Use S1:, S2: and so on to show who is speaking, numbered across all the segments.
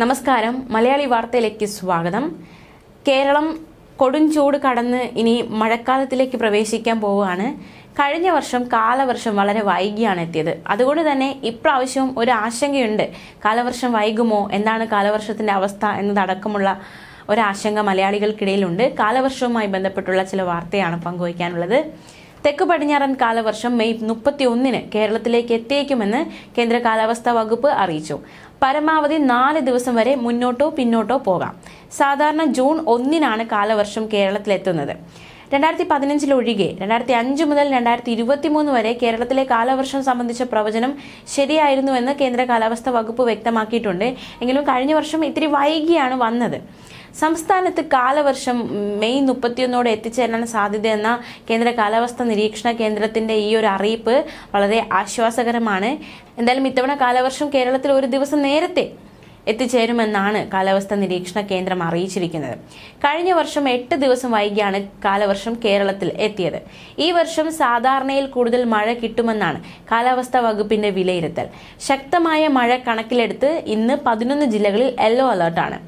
S1: നമസ്കാരം. മലയാളി വാർത്തയിലേക്ക് സ്വാഗതം. കേരളം കൊടും ചൂട് കടന്ന് ഇനി മഴക്കാലത്തിലേക്ക് പ്രവേശിക്കാൻ പോവുകയാണ്. കഴിഞ്ഞ വർഷം കാലവർഷം വളരെ വൈകിയാണ് എത്തിയത്. അതുകൊണ്ട് തന്നെ ഇപ്രാവശ്യവും ഒരു ആശങ്കയുണ്ട്. കാലവർഷം വൈകുമോ? എന്താണ് കാലവർഷത്തിന്റെ അവസ്ഥ എന്നതടക്കമുള്ള ഒരാശങ്ക മലയാളികൾക്കിടയിലുണ്ട്. കാലവർഷവുമായി ബന്ധപ്പെട്ടുള്ള ചില വാർത്തയാണ് പങ്കുവയ്ക്കാനുള്ളത്. തെക്ക് പടിഞ്ഞാറൻ കാലവർഷം മെയ് മുപ്പത്തി ഒന്നിന് കേരളത്തിലേക്ക് എത്തിയേക്കുമെന്ന് കേന്ദ്ര കാലാവസ്ഥാ വകുപ്പ് അറിയിച്ചു. പരമാവധി നാല് ദിവസം വരെ മുന്നോട്ടോ പിന്നോട്ടോ പോകാം. സാധാരണ ജൂൺ ഒന്നിനാണ് കാലവർഷം കേരളത്തിലെത്തുന്നത്. രണ്ടായിരത്തി പതിനഞ്ചിലൊഴികെ രണ്ടായിരത്തി അഞ്ച് മുതൽ രണ്ടായിരത്തി ഇരുപത്തി മൂന്ന് വരെ കേരളത്തിലെ കാലവർഷം സംബന്ധിച്ച പ്രവചനം ശരിയായിരുന്നുവെന്ന് കേന്ദ്ര കാലാവസ്ഥാ വകുപ്പ് വ്യക്തമാക്കിയിട്ടുണ്ട്. എങ്കിലും കഴിഞ്ഞ വർഷം ഇത്തിരി വൈകിയാണ് വന്നത്. സംസ്ഥാനത്ത് കാലവർഷം മെയ് മുപ്പത്തിയൊന്നോടെ എത്തിച്ചേരാൻ സാധ്യതയെന്ന കേന്ദ്ര കാലാവസ്ഥ നിരീക്ഷണ കേന്ദ്രത്തിന്റെ ഈ ഒരു അറിയിപ്പ് വളരെ ആശ്വാസകരമാണ്. എന്തായാലും ഇത്തവണ കാലവർഷം കേരളത്തിൽ ഒരു ദിവസം നേരത്തെ എത്തിച്ചേരുമെന്നാണ് കാലാവസ്ഥാ നിരീക്ഷണ കേന്ദ്രം അറിയിച്ചിരിക്കുന്നത്. കഴിഞ്ഞ വർഷം എട്ട് ദിവസം വൈകിയാണ് കാലവർഷം കേരളത്തിൽ എത്തിയത്. ഈ വർഷം സാധാരണയിൽ കൂടുതൽ മഴ കിട്ടുമെന്നാണ് കാലാവസ്ഥാ വകുപ്പിന്റെ വിലയിരുത്തൽ. ശക്തമായ മഴ കണക്കിലെടുത്ത് ഇന്ന് പതിനൊന്ന് ജില്ലകളിൽ യെല്ലോ അലർട്ടാണ്.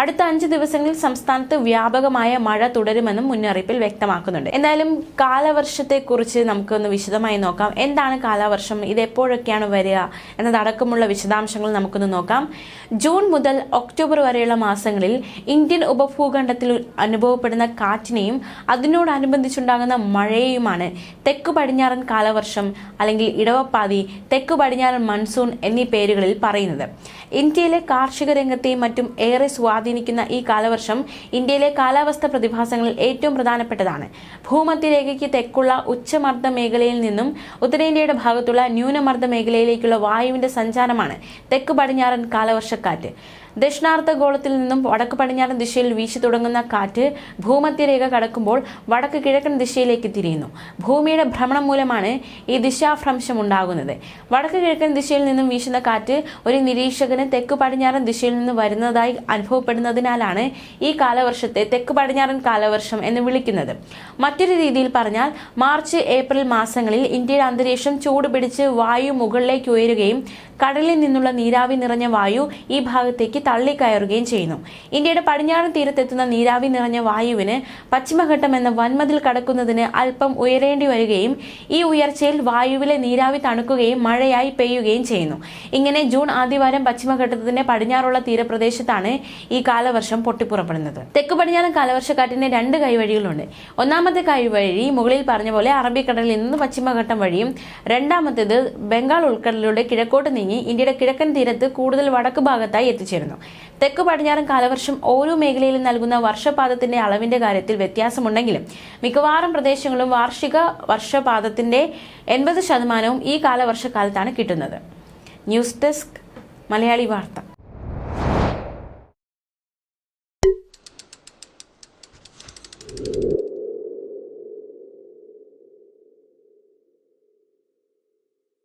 S1: അടുത്ത അഞ്ച് ദിവസങ്ങളിൽ സംസ്ഥാനത്ത് വ്യാപകമായ മഴ തുടരുമെന്നും മുന്നറിയിപ്പിൽ വ്യക്തമാക്കുന്നുണ്ട്. എന്തായാലും കാലവർഷത്തെക്കുറിച്ച് നമുക്കൊന്ന് വിശദമായി നോക്കാം. എന്താണ് കാലവർഷം? ഇത് എപ്പോഴൊക്കെയാണ് വരിക? എന്നതടക്കമുള്ള വിശദാംശങ്ങൾ നമുക്കൊന്ന് നോക്കാം. ജൂൺ മുതൽ ഒക്ടോബർ വരെയുള്ള മാസങ്ങളിൽ ഇന്ത്യൻ ഉപഭൂഖണ്ഡത്തിൽ അനുഭവപ്പെടുന്ന കാറ്റിനെയും അതിനോടനുബന്ധിച്ചുണ്ടാകുന്ന മഴയെയുമാണ് തെക്കു പടിഞ്ഞാറൻ കാലവർഷം അല്ലെങ്കിൽ ഇടവപ്പാതി തെക്കു പടിഞ്ഞാറൻ മൺസൂൺ എന്നീ പേരുകളിൽ പറയുന്നത്. ഇന്ത്യയിലെ കാർഷിക രംഗത്തെയും മറ്റും ഏറെ സ്വാധീനിക്കുന്ന ഈ കാലവർഷം ഇന്ത്യയിലെ കാലാവസ്ഥ പ്രതിഭാസങ്ങളിൽ ഏറ്റവും പ്രധാനപ്പെട്ടതാണ്. ഭൂമധ്യരേഖയ്ക്ക് തെക്കുള്ള ഉച്ചമർദ്ദ മേഖലയിൽ നിന്നും ഉത്തരേന്ത്യയുടെ ഭാഗത്തുള്ള ന്യൂനമർദ്ദ മേഖലയിലേക്കുള്ള വായുവിന്റെ സഞ്ചാരമാണ് തെക്ക് പടിഞ്ഞാറൻ കാലവർഷക്കാറ്റ്. ദക്ഷിണാർദ്ധഗോളത്തിൽ നിന്നും വടക്ക് പടിഞ്ഞാറൻ ദിശയിൽ വീശി തുടങ്ങുന്ന കാറ്റ് ഭൂമധ്യരേഖ കടക്കുമ്പോൾ വടക്ക് കിഴക്കൻ ദിശയിലേക്ക് തിരിയുന്നു. ഭൂമിയുടെ ഭ്രമണം മൂലമാണ് ഈ ദിശാഭ്രംശം ഉണ്ടാകുന്നത്. വടക്ക് കിഴക്കൻ ദിശയിൽ നിന്നും വീശുന്ന കാറ്റ് ഒരു നിരീക്ഷകന് തെക്ക് പടിഞ്ഞാറൻ ദിശയിൽ നിന്ന് വരുന്നതായി അനുഭവപ്പെടുന്നതിനാലാണ് ഈ കാലവർഷത്തെ തെക്ക് പടിഞ്ഞാറൻ കാലവർഷം എന്ന് വിളിക്കുന്നത്. മറ്റൊരു രീതിയിൽ പറഞ്ഞാൽ മാർച്ച് ഏപ്രിൽ മാസങ്ങളിൽ ഇന്ത്യയുടെ അന്തരീക്ഷം ചൂട് പിടിച്ച് വായു മുകളിലേക്ക് ഉയരുകയും കടലിൽ നിന്നുള്ള നീരാവി നിറഞ്ഞ വായു ഈ ഭാഗത്തേക്ക് തള്ളിക്കയറുകയും ചെയ്യുന്നു. ഇന്ത്യയുടെ പടിഞ്ഞാറൻ തീരത്തെത്തുന്ന നീരാവി നിറഞ്ഞ വായുവിന് പശ്ചിമഘട്ടം എന്ന വൻമതിൽ കടക്കുന്നതിന് അല്പം ഉയരേണ്ടി വരികയും ഈ ഉയർച്ചയിൽ വായുവിലെ നീരാവി തണുക്കുകയും മഴയായി പെയ്യുകയും ചെയ്യുന്നു. ഇങ്ങനെ ജൂൺ ആദ്യവാരം പശ്ചിമഘട്ടത്തിന്റെ പടിഞ്ഞാറുള്ള തീരപ്രദേശത്താണ് ഈ കാലവർഷം പൊട്ടിപ്പുറപ്പെടുന്നത്. തെക്ക് പടിഞ്ഞാറൻ കാലവർഷക്കാറ്റിന് രണ്ട് കൈവഴികളുണ്ട്. ഒന്നാമത്തെ കൈവഴി മുകളിൽ പറഞ്ഞ പോലെ അറബിക്കടലിൽ നിന്ന് പശ്ചിമഘട്ടം വഴിയും രണ്ടാമത്തേത് ബംഗാൾ ഉൾക്കടലിലൂടെ കിഴക്കോട്ട് നീങ്ങി ഇന്ത്യയുടെ കിഴക്കൻ തീരത്ത് കൂടുതൽ വടക്ക് ഭാഗത്തായി എത്തിച്ചേരുന്നു. തെക്ക് പടിഞ്ഞാറൻ കാലവർഷം ഓരോ മേഖലയിലും നൽകുന്ന വർഷപാതത്തിന്റെ അളവിന്റെ കാര്യത്തിൽ വ്യത്യാസമുണ്ടെങ്കിലും മിക്കവാറും പ്രദേശങ്ങളും വാർഷിക വർഷപാതത്തിന്റെ എൺപത് ശതമാനവും ഈ കാലവർഷക്കാലത്താണ് കിട്ടുന്നത്. ന്യൂസ് ഡെസ്ക് മലയാളി വാർത്ത.